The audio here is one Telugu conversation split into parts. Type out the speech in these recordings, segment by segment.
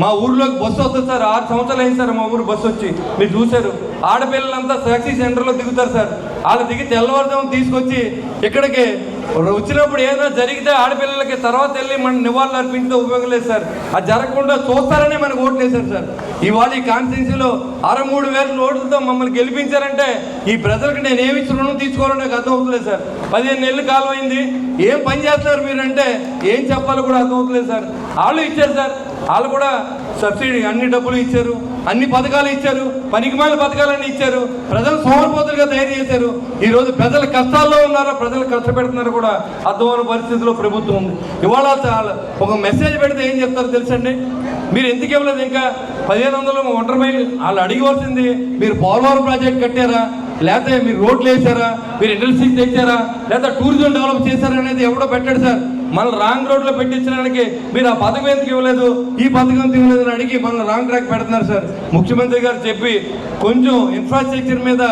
మా ఊర్లోకి బస్సు వస్తుంది సార్ ఆరు సంవత్సరాలు అయింది సార్ మా ఊరు బస్సు వచ్చి. మీరు చూశారు. ఆడపిల్లలంతా టాక్సీ సెంటర్లో దిగుతారు సార్. వాళ్ళు దిగి తెల్లవారుజాము తీసుకొచ్చి ఇక్కడికి వచ్చినప్పుడు ఏదైనా జరిగితే ఆడపిల్లలకి తర్వాత వెళ్ళి మన నివాళులు అర్పించే ఉపయోగం లేదు సార్. అది జరగకుండా చూస్తారనే మనకు ఓట్లు వేశారు సార్. ఇవాళ ఈ కాన్స్టిట్యున్సీలో అరవై మూడు వేల ఓట్లతో మమ్మల్ని గెలిపించారంటే ఈ ప్రజలకు నేను ఏమి రుణం తీసుకోవాలో నాకు అర్థం అవుతలేదు సార్. పదిహేను నెలలు కాలం అయింది. ఏం పని చేస్తున్నారు మీరంటే ఏం చెప్పాలో కూడా అర్థం అవుతలేదు సార్. వాళ్ళు ఇచ్చారు సార్. వాళ్ళు కూడా సబ్సిడీ అన్ని డబ్బులు ఇచ్చారు అన్ని పథకాలు ఇచ్చారు పనికిమాల పథకాలన్నీ ఇచ్చారు. ప్రజలు సోమరిపోతులుగా తయారు చేశారు. ఈ రోజు ప్రజలు కష్టాల్లో ఉన్నారో ప్రజలు కష్టపెడుతున్నారు కూడా అర్థమైన పరిస్థితిలో ప్రభుత్వం ఉంది. ఇవాళ చాలా- ఒక మెసేజ్ పెడితే ఏం చెప్తారో తెలుసండి? మీరు ఎందుకు ఇవ్వలేదు ఇంకా? పదిహేను వందలు ఒంటరి మైలు వాళ్ళు అడిగవలసింది మీరు పోలవరం ప్రాజెక్ట్ కట్టారా? లేకపోతే మీరు రోడ్లు వేసారా? మీరు ఇండస్ట్రీస్ తెచ్చారా? లేదా టూరిజం డెవలప్ చేశారా అనేది ఎవడో పెట్టాడు సార్. మళ్ళీ రాంగ్ రోడ్లో పెట్టించడానికి మీరు ఆ పథకం ఎందుకు ఇవ్వలేదు? ఈ పథకం ఎందుకు ఇవ్వలేదు అని అడిగి మనల్ని రాంగ్ ట్రాక్ పెడుతున్నారు సార్. ముఖ్యమంత్రి గారు చెప్పి కొంచెం ఇన్ఫ్రాస్ట్రక్చర్ మీద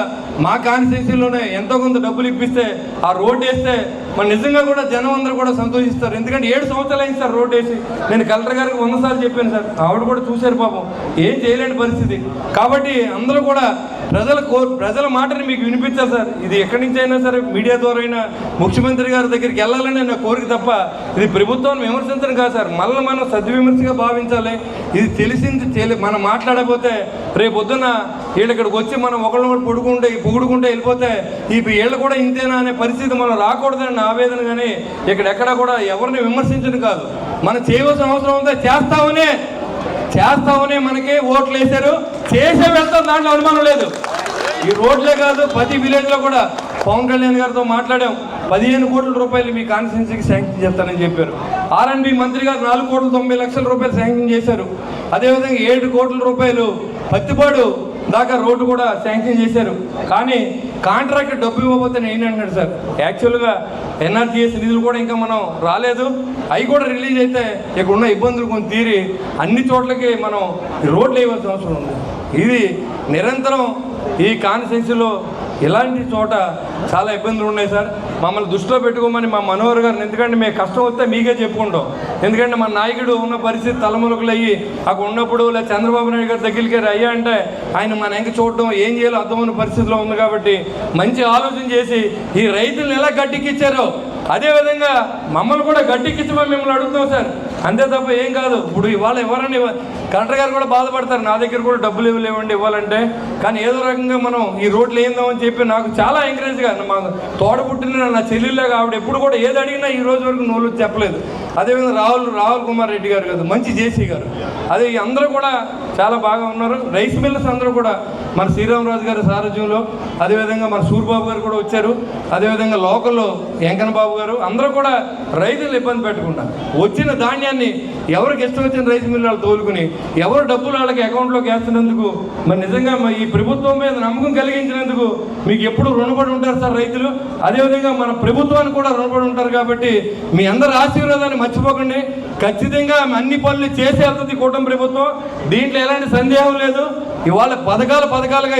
మా కాన్స్టిట్యూన్సీలోనే ఎంతో కొంత డబ్బులు ఇప్పిస్తే ఆ రోడ్ వేస్తే మన నిజంగా కూడా జనం అందరూ కూడా సంతోషిస్తారు. ఎందుకంటే ఏడు సంవత్సరాలు అయింది సార్ రోడ్ వేసి. నేను కలెక్టర్ గారికి వంద సార్లు చెప్పాను సార్. ఆవిడ కూడా చూశారు పాపం. ఏం చేయలేని పరిస్థితి. కాబట్టి అందరూ కూడా ప్రజల కో ప్రజల మాటని మీకు వినిపించాలి సార్. ఇది ఎక్కడి నుంచి అయినా సరే మీడియా ద్వారా అయినా ముఖ్యమంత్రి గారి దగ్గరికి వెళ్ళాలని నా కోరిక తప్ప ఇది ప్రభుత్వాన్ని విమర్శించడం కాదు సార్. మళ్ళీ మనం సద్విమర్శగా భావించాలి. ఇది తెలిసింది తెలి మనం మాట్లాడకపోతే రేపు పొద్దున్న వీళ్ళు ఇక్కడికి వచ్చి మనం ఒకళ్ళు ఒకటి పొడుకుంటే పొగుడుకుంటే వెళ్ళిపోతే ఈ వీళ్ళు కూడా ఇంతేనా అనే పరిస్థితి మనం రాకూడదని నా ఆవేదన కానీ ఇక్కడ ఎక్కడా కూడా ఎవరిని విమర్శించడం కాదు. మనం చేయవలసిన అవసరం ఉంటే చేస్తామనే చేస్తామనే మనకి ఓట్లు వేశారు. చేసే వెళ్తాం దాంట్లో అనుమానం లేదు. ఈ రోడ్లే కాదు ప్రతి విలేజ్లో కూడా పవన్ కళ్యాణ్ గారితో మాట్లాడాం. పదిహేను కోట్ల రూపాయలు మీ కాన్స్టిట్యున్సీకి శాంక్షన్ చేస్తానని చెప్పారు. ఆర్ఎన్బి మంత్రి గారు నాలుగు కోట్ల తొంభై లక్షల రూపాయలు శాంక్షన్ చేశారు. అదేవిధంగా ఏడు కోట్ల రూపాయలు పత్తిపాడు దాకా రోడ్డు కూడా శాంక్షన్ చేశారు. కానీ కాంట్రాక్ట్ డబ్బు ఇవ్వబోతే నేను అంటున్నాడు సార్? యాక్చువల్గా ఎన్ఆర్జీఎస్ నిధులు కూడా ఇంకా మనం రాలేదు. అవి కూడా రిలీజ్ అయితే ఇక్కడ ఉన్న ఇబ్బందులు కొంచెం తీరి అన్ని చోట్లకి మనం రోడ్లు వేయవలసిన అవసరం ఉంది. ఇది నిరంతరం ఈ కాన్స్టిట్యున్సీలో ఇలాంటి చోట చాలా ఇబ్బందులు ఉన్నాయి సార్? మమ్మల్ని దృష్టిలో పెట్టుకోమని మా మనోహర్ గారిని ఎందుకంటే మేము కష్టం వస్తే మీకే చెప్పుకుంటాం. ఎందుకంటే మన నాయకుడు ఉన్న పరిస్థితి తలములకులు అయ్యి అక్కడ ఉన్నప్పుడు లేదా చంద్రబాబు నాయుడు గారి దగ్గరికి అయ్యా అంటే ఆయన మన ఎంక చూడడం ఏం చేయాలో అర్థమైన పరిస్థితిలో ఉంది కాబట్టి మంచి ఆలోచన చేసి ఈ రైతులను ఎలా గట్టికిచ్చారో అదేవిధంగా మమ్మల్ని కూడా గట్టికిచ్చమని మిమ్మల్ని అడుగుతాం సార్. అంతే తప్ప ఏం కాదు. ఇప్పుడు ఇవాళ ఎవరన్నా కలెక్టర్ గారు కూడా బాధపడతారు. నా దగ్గర కూడా డబ్బులు ఇవ్వలేవండి ఇవ్వాలంటే. కానీ ఏదో రకంగా మనం ఈ రోడ్లు ఏందామని చెప్పి నాకు చాలా ఎంకరేజ్గా మా తోడ పుట్టిన నా చెల్లెళ్ళగా ఆవిడ ఎప్పుడు కూడా ఏది అడిగినా ఈ రోజు వరకు నోళ్ళు చెప్పలేదు. అదేవిధంగా రాహుల్ రాహుల్ కుమార్ రెడ్డి గారు కాదు మంచి జేసీ గారు. అదే అందరూ కూడా చాలా బాగా ఉన్నారు. రైస్ మిల్లర్స్ అందరూ కూడా మన శ్రీరామరాజు గారి సారథ్యంలో అదేవిధంగా మన సూర్బాబు గారు కూడా వచ్చారు. అదేవిధంగా లోకల్లో వెంకన్న బాబు గారు అందరూ కూడా రైతులు ఇబ్బంది పెట్టకుండా వచ్చిన ధాన్యాన్ని ఎవరికి ఇష్టం వచ్చిన రైతు మిల్లు వాళ్ళు తోలుకుని ఎవరు డబ్బులు వాళ్ళకి అకౌంట్లోకి వేస్తున్నందుకు మరి నిజంగా ఈ ప్రభుత్వం మీద నమ్మకం కలిగించినందుకు మీకు ఎప్పుడు రుణపడి ఉంటారు సార్ రైతులు. అదేవిధంగా మన ప్రభుత్వానికి కూడా రుణపడి ఉంటారు కాబట్టి మీ అందరి ఆశీర్వాదాన్ని మర్చిపోకండి. ఖచ్చితంగా అన్ని పనులు చేసే వెళ్తుంది కూటమి ప్రభుత్వం. దీంట్లో ఎలాంటి సందేహం లేదు. ఇవాళ పథకాలు పథకాలుగా